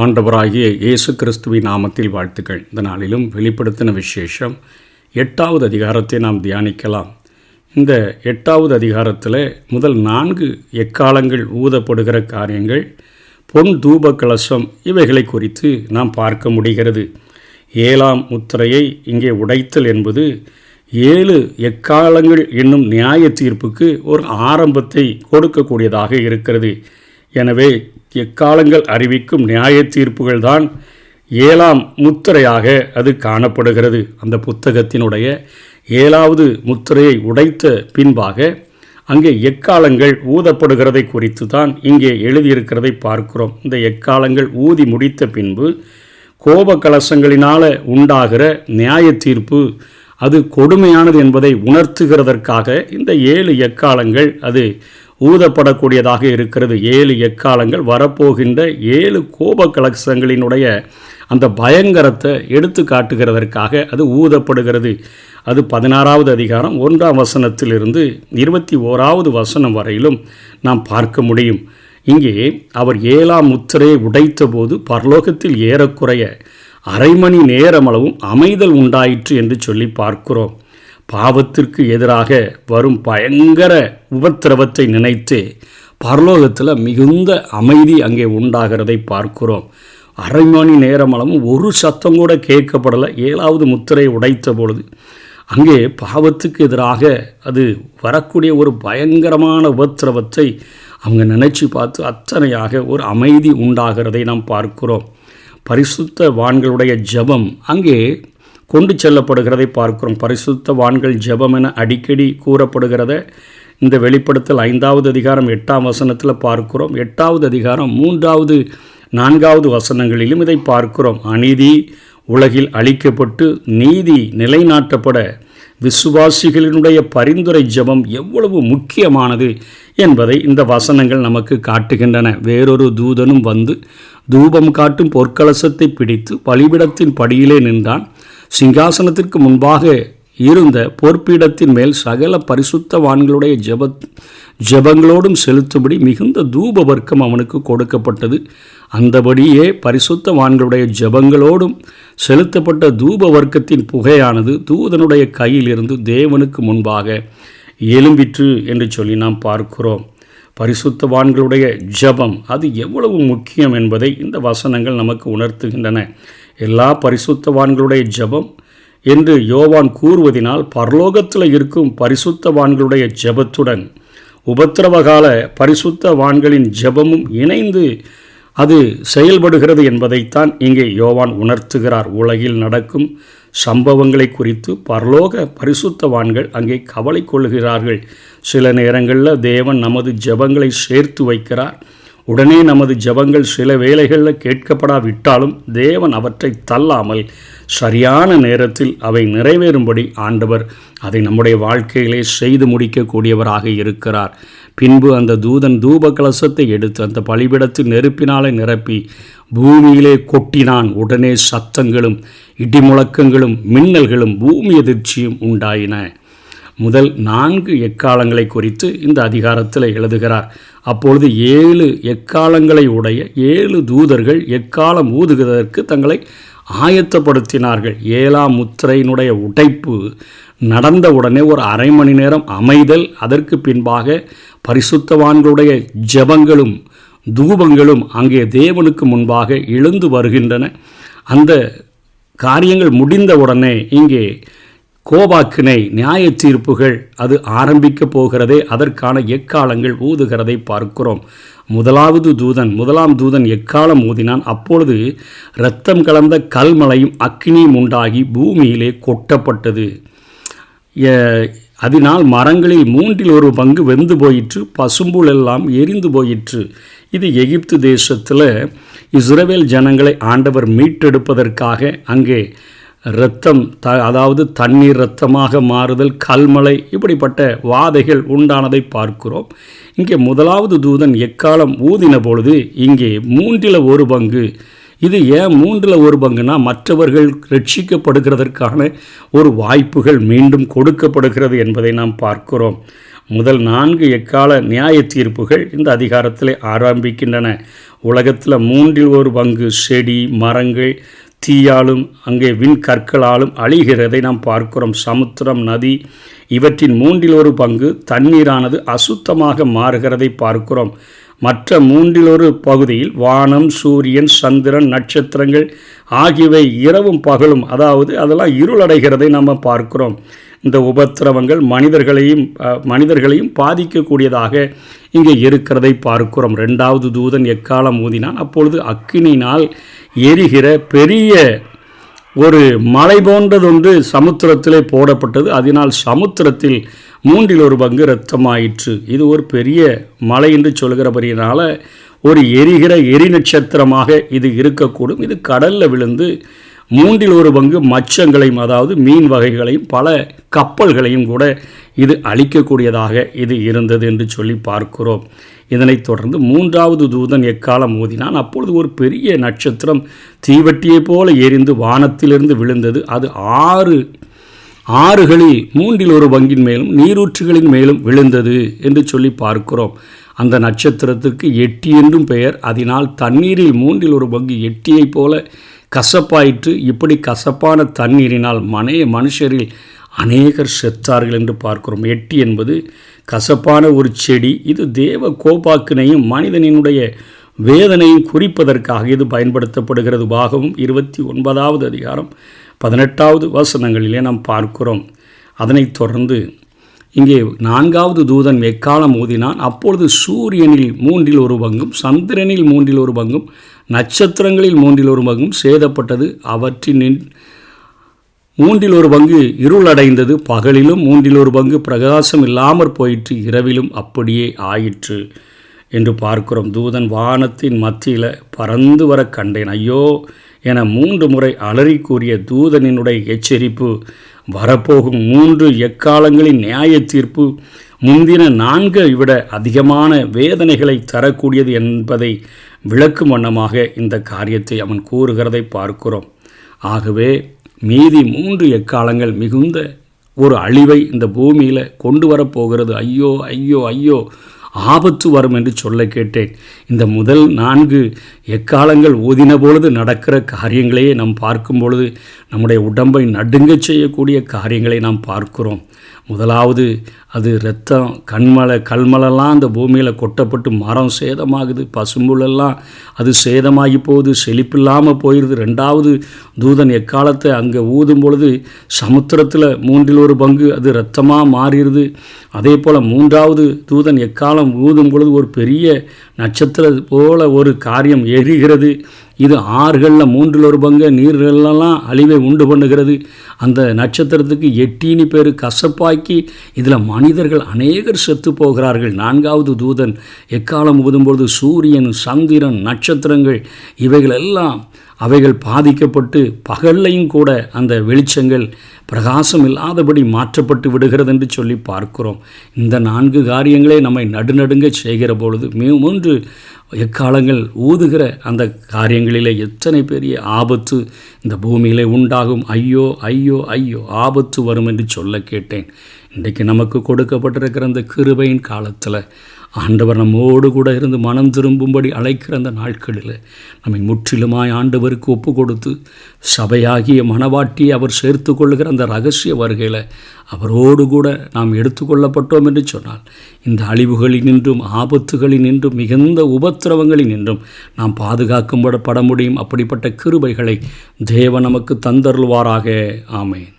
ஆண்டவராகிய இயேசு கிறிஸ்துவின் நாமத்தில் வாழ்த்துக்கள். இந்த நாளிலும் வெளிப்படுத்தின விசேஷம் எட்டாவது அதிகாரத்தை நாம் தியானிக்கலாம். இந்த எட்டாவது அதிகாரத்தில் முதல் நான்கு எக்காலங்கள் ஊதப்படுகிற காரியங்கள் பொன் தூப கலசம் இவைகளை குறித்து நாம் பார்க்க முடிகிறது. ஏழாம் முத்திரையை இங்கே உடைத்தல் என்பது ஏழு எக்காலங்கள் என்னும் நியாய தீர்ப்புக்கு ஒரு ஆரம்பத்தை கொடுக்கக்கூடியதாக இருக்கிறது. எனவே எக்காலங்கள் அறிவிக்கும் நியாய தீர்ப்புகள் தான் ஏழாம் முத்திரையாக அது காணப்படுகிறது. அந்த புத்தகத்தினுடைய ஏழாவது முத்திரையை உடைத்த பின்பாக அங்கே எக்காலங்கள் ஊதப்படுகிறதை குறித்து தான் இங்கே எழுதியிருக்கிறதை பார்க்கிறோம். இந்த எக்காலங்கள் ஊதி முடித்த பின்பு கோப கலசங்களினால் உண்டாகிற நியாய தீர்ப்பு அது கொடுமையானது என்பதை உணர்த்துகிறதற்காக இந்த ஏழு எக்காலங்கள் அது ஊதப்படக்கூடியதாக இருக்கிறது. ஏழு எக்காலங்கள் வரப்போகின்ற ஏழு கோப கலசங்களினுடைய அந்த பயங்கரத்தை எடுத்து காட்டுகிறதற்காக அது ஊதப்படுகிறது. அது பதினாறாவது அதிகாரம் ஒன்றாம் வசனத்திலிருந்து இருபத்தி ஓராவது வசனம் வரையிலும் நாம் பார்க்க முடியும். இங்கே அவர் ஏழாம் முத்திரையை உடைத்தபோது பரலோகத்தில் ஏறக்குறைய அரை மணி நேரமளவும் அமைதல் உண்டாயிற்று என்று சொல்லி பார்க்கிறோம். பாவத்திற்கு எதிராக வரும் பயங்கர உபத்திரவத்தை நினைத்து பரலோகத்தில் மிகுந்த அமைதி அங்கே உண்டாகிறதை பார்க்கிறோம். அரை மணி நேரமளவும் ஒரு சத்தம் கூட கேட்கப்படலை. ஏழாவது முத்திரை உடைத்த பொழுது அங்கே பாவத்துக்கு எதிராக அது வரக்கூடிய ஒரு பயங்கரமான உபத்திரவத்தை அவங்க நினச்சி பார்த்து அத்தனையாக ஒரு அமைதி உண்டாகிறதை நாம் பார்க்கிறோம். பரிசுத்த வான்களுடைய ஜபம் அங்கே கொண்டு செல்லப்படுகிறதை பார்க்கிறோம். பரிசுத்த வான்கள் ஜெபம் என அடிக்கடி கூறப்படுகிறத இந்த வெளிப்படுத்தல் ஐந்தாவது அதிகாரம் எட்டாம் வசனத்தில் பார்க்கிறோம். எட்டாவது அதிகாரம் மூன்றாவது நான்காவது வசனங்களிலும் இதை பார்க்கிறோம். அநீதி உலகில் அழிக்கப்பட்டு நீதி நிலைநாட்டப்பட விசுவாசிகளினுடைய பரிந்துரை ஜபம் எவ்வளவு முக்கியமானது என்பதை இந்த வசனங்கள் நமக்கு காட்டுகின்றன. வேறொரு தூதனும் வந்து தூபம் காட்டும் பொற்கலசத்தை பிடித்து பலிபிடத்தின் படியிலே நின்றான். சிங்காசனத்திற்கு முன்பாக இருந்த பொற்பீடத்தின் மேல் சகல பரிசுத்தவான்களுடைய ஜப ஜபங்களோடும் செலுத்தும்படி மிகுந்த தூப வர்க்கம் அவனுக்கு கொடுக்கப்பட்டது. அந்தபடியே பரிசுத்தவான்களுடைய ஜபங்களோடும் செலுத்தப்பட்ட தூப வர்க்கத்தின் புகையானது தூதனுடைய கையிலிருந்து தேவனுக்கு முன்பாக எலும்பிற்று என்று சொல்லி நாம் பார்க்கிறோம். பரிசுத்தவான்களுடைய ஜபம் அது எவ்வளவு முக்கியம் என்பதை இந்த வசனங்கள் நமக்கு உணர்த்துகின்றன. எல்லா பரிசுத்தவான்களுடைய ஜபம் என்று யோவான் கூறுவதினால் பரலோகத்தில் இருக்கும் பரிசுத்தவான்களுடைய ஜபத்துடன் உபத்திரவகால பரிசுத்தவான்களின் ஜபமும் இணைந்து அது செயல்படுகிறது என்பதைத்தான் இங்கே யோவான் உணர்த்துகிறார். உலகில் நடக்கும் சம்பவங்களை குறித்து பரலோக பரிசுத்தவான்கள் அங்கே கவலை கொள்கிறார்கள் சில நேரங்களில் தேவன் நமது ஜபங்களை சேர்த்து வைக்கிறார். உடனே நமது ஜபங்கள் சில வேளைகளில் கேட்கப்படாவிட்டாலும் தேவன் அவற்றை தள்ளாமல் சரியான நேரத்தில் அவை நிறைவேறும்படி ஆண்டவர் அதை நம்முடைய வாழ்க்கையிலே செய்து முடிக்கக்கூடியவராக இருக்கிறார். பின்பு அந்த தூதன் தூப கலசத்தை எடுத்து அந்த பலிபிடத்தில் நெருப்பினாலே நிரப்பி பூமியிலே கொட்டினான். உடனே சத்தங்களும் இடிமுழக்கங்களும் மின்னல்களும் பூமி எதிர்ச்சியும் உண்டாயின. முதல் நான்கு எக்காலங்களை குறித்து இந்த அதிகாரத்தில் எழுதுகிறார். அப்பொழுது ஏழு எக்காலங்களை உடைய ஏழு தூதர்கள் எக்காலம் ஊதுகிறதற்கு தங்களை ஆயத்தப்படுத்தினார்கள். ஏழாம் முத்திரையினுடைய உடைப்பு நடந்த உடனே ஒரு அரை மணி நேரம் அமைதல் அதற்கு பின்பாக பரிசுத்தவான்களுடைய ஜபங்களும் தூபங்களும் அங்கே தேவனுக்கு முன்பாக எழுந்து வருகின்றன. அந்த காரியங்கள் முடிந்த உடனே இங்கே கோபாக்கினை நியாய தீர்ப்புகள் அது ஆரம்பிக்க போகிறதே அதற்கான எக்காலங்கள் ஊதுகிறதை பார்க்கிறோம். முதலாவது தூதன் முதலாம் தூதன் எக்காலம் ஊதினான்? அப்பொழுது இரத்தம் கலந்த கல்மலையும் அக்னியும் உண்டாகி பூமியிலே கொட்டப்பட்டது. அதனால் மரங்களில் மூன்றில் ஒரு பங்கு வெந்து போயிற்று பசும்புல் எல்லாம் எரிந்து போயிற்று. இது எகிப்து தேசத்தில் இஸ்ரவேல் ஜனங்களை ஆண்டவர் மீட்டெடுப்பதற்காக அங்கே இரத்தம் த அதாவது தண்ணீர் இரத்தமாக மாறுதல் கல்மலை இப்படிப்பட்ட வாதைகள் உண்டானதை பார்க்கிறோம். இங்கே முதலாவது தூதன் எக்காலம் ஊதின பொழுது இங்கே மூன்றில் ஒரு பங்கு. இது ஏன் மூன்றில் ஒரு பங்குனா மற்றவர்கள் ரட்சிக்கப்படுகிறதற்கான ஒரு வாய்ப்புகள் மீண்டும் கொடுக்கப்படுகிறது என்பதை நாம் பார்க்கிறோம். முதல் நான்கு எக்கால நியாய தீர்ப்புகள் இந்த அதிகாரத்தில் ஆரம்பிக்கின்றன. உலகத்தில் மூன்றில் ஒரு பங்கு செடி மரங்கள் தீயாலும் அங்கே விண்கற்களாலும் அழிகிறதை நாம் பார்க்கிறோம். சமுத்திரம் நதி இவற்றின் மூன்றில் ஒரு பங்கு தண்ணீரானது அசுத்தமாக மாறுகிறதை பார்க்கிறோம். மற்ற மூன்றில் ஒரு பகுதியில் வானம் சூரியன் சந்திரன் நட்சத்திரங்கள் ஆகியவை இரவும் பகலும் அதாவது அதெல்லாம் இருளடைகிறதை நம்ம பார்க்கிறோம். இந்த உபத்திரவங்கள் மனிதர்களையும் மனிதர்களையும் பாதிக்கக்கூடியதாக இங்கே இருக்கிறதை பார்க்கிறோம். ரெண்டாவது தூதன் எக்காலம் ஊதினான்? அப்பொழுது அக்கினினால் எரிகிற பெரிய ஒரு மலை போன்றதொன்று சமுத்திரத்திலே போடப்பட்டது. அதனால் சமுத்திரத்தில் மூன்றில் ஒரு பங்கு இரத்தமாயிற்று. இது ஒரு பெரிய மலை என்று சொல்கிறபடியினால் ஒரு எரிகிற எரி நட்சத்திரமாக இது இருக்கக்கூடும். இது கடலில் விழுந்து மூன்றில் ஒரு பங்கு மச்சங்களையும் அதாவது மீன் வகைகளையும் பல கப்பல்களையும் கூட இது அழிக்கக்கூடியதாக இது இருந்தது என்று சொல்லி பார்க்கிறோம். இதனைத் தொடர்ந்து மூன்றாவது தூதன் எக்காலம் ஓதினான் அப்பொழுது ஒரு பெரிய நட்சத்திரம் தீவட்டியைப் போல எரிந்து வானத்திலிருந்து விழுந்தது. அது ஆறு ஆறுகளில் மூன்றில் ஒரு பங்கின் மேலும் நீரூற்றுகளின் மேலும் விழுந்தது என்று சொல்லி பார்க்கிறோம். அந்த நட்சத்திரத்துக்கு எட்டி என்றும் பெயர். அதனால் தண்ணீரில் மூன்றில் ஒரு பங்கு எட்டியைப் போல கசப்பாயிற்று. இப்படி கசப்பான தண்ணீரினால் மனைய மனுஷரில் அநேகர் செத்தார்கள் என்று பார்க்கிறோம். எட்டி என்பது கசப்பான ஒரு செடி. இது தேவ கோபாக்கினையும் மனிதனினுடைய வேதனையும் குறிப்பதற்காக இது பயன்படுத்தப்படுகிறது. பாகவும் இருபத்தி ஒன்பதாவது அதிகாரம் பதினெட்டாவது வசனங்களிலே நாம் பார்க்கிறோம். அதனைத் தொடர்ந்து இங்கே நான்காவது தூதன் எக்காலம் ஊதினான் அப்பொழுது சூரியனில் மூன்றில் ஒரு பங்கும் சந்திரனில் மூன்றில் ஒரு பங்கும் நட்சத்திரங்களில் மூன்றில் ஒரு பங்கும் சேதப்பட்டது. அவற்றின் மூன்றில் ஒரு பங்கு இருளடைந்தது பகலிலும் மூன்றில் ஒரு பங்கு பிரகாசம் இல்லாமற் போயிற்று. இரவிலும் அப்படியே ஆயிற்று என்று பார்க்கிறோம். தூதன் வானத்தின் மத்தியில் பறந்து வர கண்டேன். ஐயோ! என மூன்று முறை அலறி கூறிய தூதனினுடைய எச்சரிப்பு வரப்போகும் மூன்று எக்காலங்களின் நியாய தீர்ப்பு. முந்தின நான்கை விட அதிகமான வேதனைகளை தரக்கூடியது என்பதை விளக்கும் வண்ணமாக இந்த காரியத்தை அவன் கூறுகிறதை பார்க்கிறோம். ஆகவே மீதி மூன்று எக்காலங்கள் மிகுந்த ஒரு அழிவை இந்த பூமியில் கொண்டு வரப்போகிறது. ஐயோ ஐயோ ஐயோ ஆபத்து வரும் என்று சொல்ல கேட்டேன். இந்த முதல் நான்கு எக்காலங்கள் ஓதின பொழுது நடக்கிற காரியங்களையே நாம் பார்க்கும் பொழுது நம்முடைய உடம்பை நடுங்கச் செய்யக்கூடிய காரியங்களை நாம் பார்க்கிறோம். முதலாவது அது ரத்தம் கண்மலை கல்மலெல்லாம் அந்த பூமியில் கொட்டப்பட்டு மரம் சேதமாகுது பசும்புலெல்லாம் அது சேதமாகி போகுது செழிப்பில்லாமல் போயிடுது ரெண்டாவது தூதன் எக்காலத்தை அங்கே ஊதும் பொழுது சமுத்திரத்தில் மூன்றில் ஒரு பங்கு அது ரத்தமாக மாறிடுது. அதே போல் மூன்றாவது தூதன் எக்காலம் ஊதும் பொழுது ஒரு பெரிய நட்சத்திர போல ஒரு காரியம் எரிகிறது. இது ஆறுகளில் மூன்றில் ஒரு பங்கு நீர்களெல்லாம் அழிவை உண்டு பண்ணுகிறது. அந்த நட்சத்திரத்துக்கு எட்டினி பேர் கசப்பாக்கி இதில் மனிதர்கள் அநேகர் செத்து போகிறார்கள். நான்காவது தூதன் எக்காலம் ஊதும்போது சூரியன் சந்திரன் நட்சத்திரங்கள் இவைகளெல்லாம் அவைகள் பாதிக்கப்பட்டு பகல்லையும் கூட அந்த வெளிச்சங்கள் பிரகாசம் இல்லாதபடி மாற்றப்பட்டு விடுகிறது என்று சொல்லி பார்க்கிறோம். இந்த நான்கு காரியங்களே நம்மை நடுநடுங்க செய்கிற பொழுது மூன்று எக்காலங்கள் ஊதுகிற அந்த காரியங்களிலே எத்தனை பெரிய ஆபத்து இந்த பூமியிலே உண்டாகும். ஐயோ ஐயோ ஐயோ ஆபத்து வரும் என்று சொல்ல கேட்டேன். இன்றைக்கு நமக்கு கொடுக்கப்பட்டிருக்கிற அந்த கிருபையின் காலத்தில் ஆண்டவர் நம்மோடு கூட இருந்து மனம் திரும்பும்படி அழைக்கிற அந்த நாட்களில் நம்மை முற்றிலுமாய் ஆண்டவருக்கு ஒப்பு கொடுத்து சபையாகிய மனவாட்டியை அவர் சேர்த்து கொள்ளுகிற அந்த ரகசிய வருகையில் அவரோடு கூட நாம் எடுத்துக்கொள்ளப்பட்டோம் என்று சொன்னால் இந்த அழிவுகளினின்றும் நின்றும் நின்றும் மிகுந்த உபத்திரவங்களினின்றும் நாம் பாதுகாக்கும்பட பட முடியும். அப்படிப்பட்ட கிருபைகளை தேவ நமக்கு தந்தருள்வாராக. ஆமேன்.